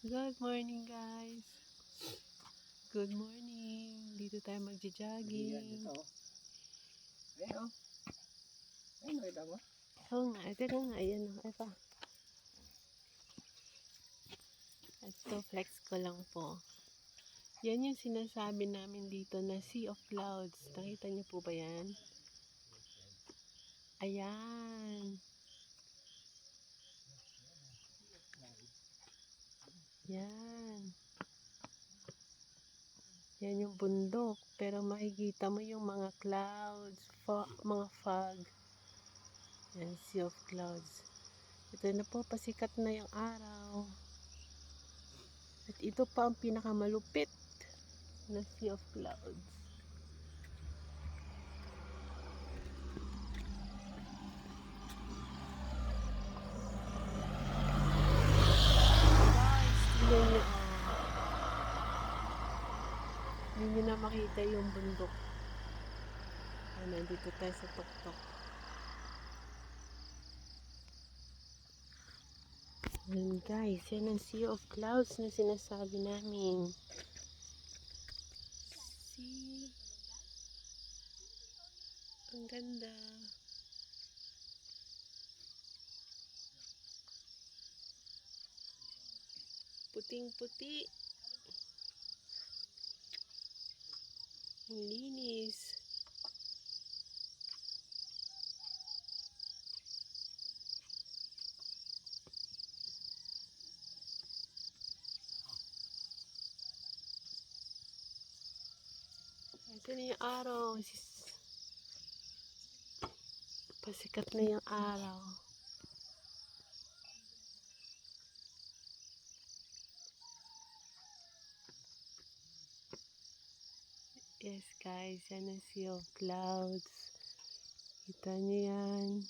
Good morning guys. Good morning. Dito tayo magja-jogging. Ayan, oh. Ayan, nakita mo? Oo nga, ito nga. Ayan o, ito. Ito, flex ko lang po. Yan yung sinasabi namin dito na Sea of Clouds. Nakita niyo po ba yan? Ayan. Yan. Yan yung bundok. Pero makikita mo yung mga clouds, fo- mga fog. Yan, sea of clouds. Ito na po, pasikat na yung araw. At ito pa ang pinakamalupit na sea of clouds. Guys, tingnan niyo. oh. Hindi niyo na makita yung bundok. Ah, nandito tayo sa tuktok. Yan guys, yan ang sea of clouds na sinasabi namin. See? Ang ganda. Puting-puti. Ang linis. Ito na yung araw. Pasikat na yung araw. Yes guys, yan ang sea of clouds. Kita nyo yan.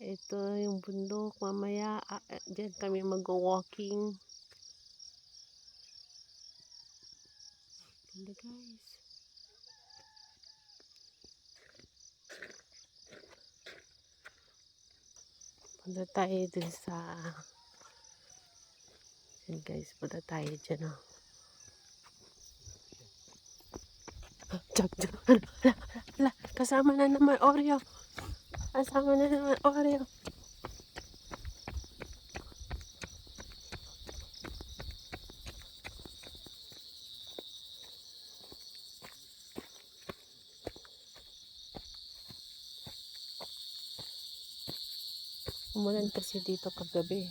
Ito yung bundok. Mamaya, ah, dyan kami mag-walking. Ganda guys. Punta tayo dun sa... Yan guys, punta tayo dyan oh. Hala, hala, hala. Kasama na naman Oreo. Kasama na naman Oreo. Umulan kasi dito kagabi.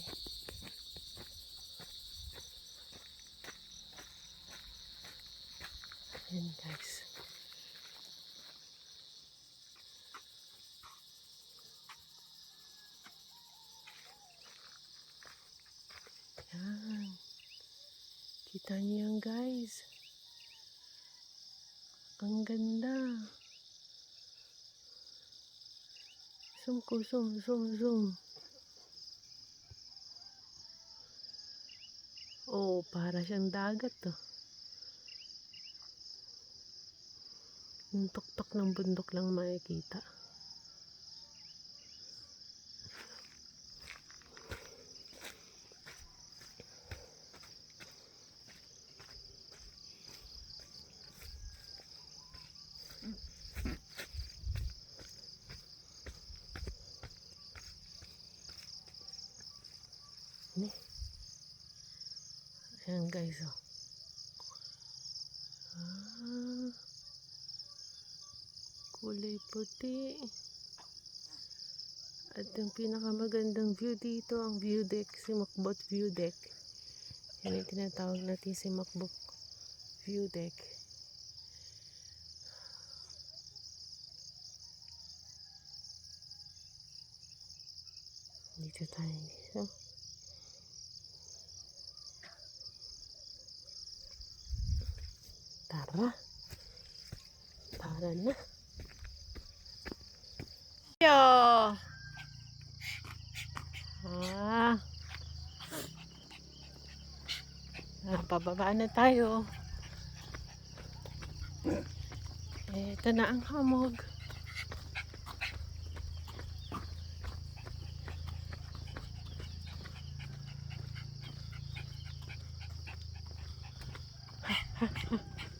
Ayan guys. Yan. Kita niyo yan guys. Ang ganda. Zoom ko, zoom, zoom, zoom. Oh, para siyang dagat to. Yung tuktok ng bundok lang makikita. Ni. Ayan guys, oh. Ah, kulay puti. At yung pinakamagandang view dito, ang view deck, si Macbot View Deck. Yan yung tinatawag natin si Macbot View Deck. Dito tayo dito. Tara. Tara na. Yo! Ah. Ah, pababa na tayo. Ito na ang hamog. Hmm,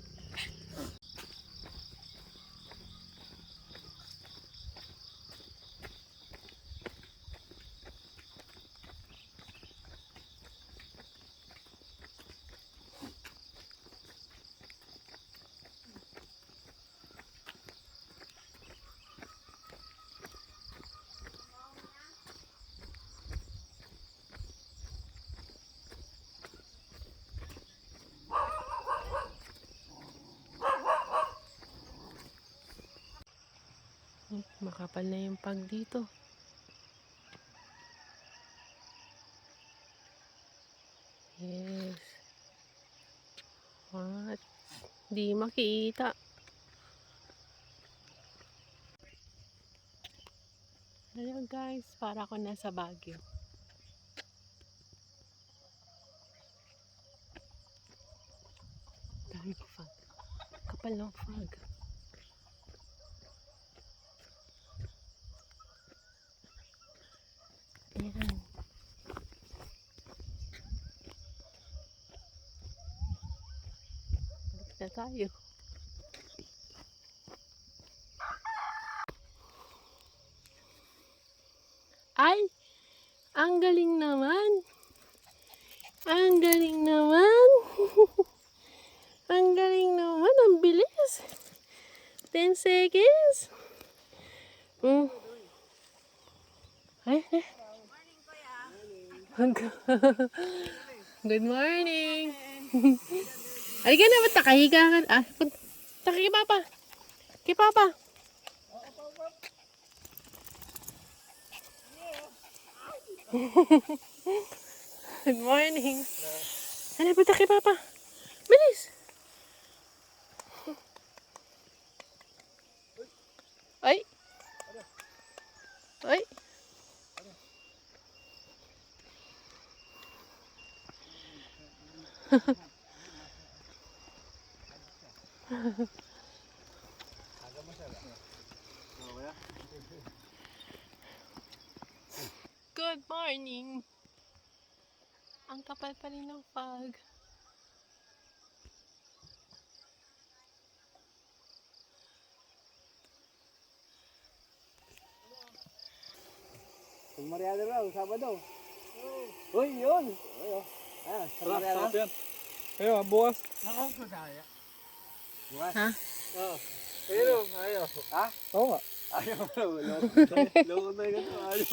Makapal na yung pag dito. Yes. What? Di makita. Hello guys, para ako nasa Baguio. Dami ko fog. Kapal ng fog. Ayan. Balik na tayo. Ay! Ang galing naman! Ang galing naman! ang galing naman! Ang bilis! 10 seconds! Mm. Ay, ay. Good morning. Halika na, ba't nakahiga ka? Ah, pun- taka kay Papa. Kay Papa. Good morning. Ano, punta kay Papa. Bilis. Ay. Ay. Good morning. Ang kapal pa rin ng fog. Pag Mariano raw, Sabado. Uy, yun. Uy, oh. Ah, sa Mariano. yan. Ayun, bukas. Bukas. Ha? Oo. Pero, ayaw. Ha? Oo nga. Ayaw. Loko. Loko na yun. Ayaw.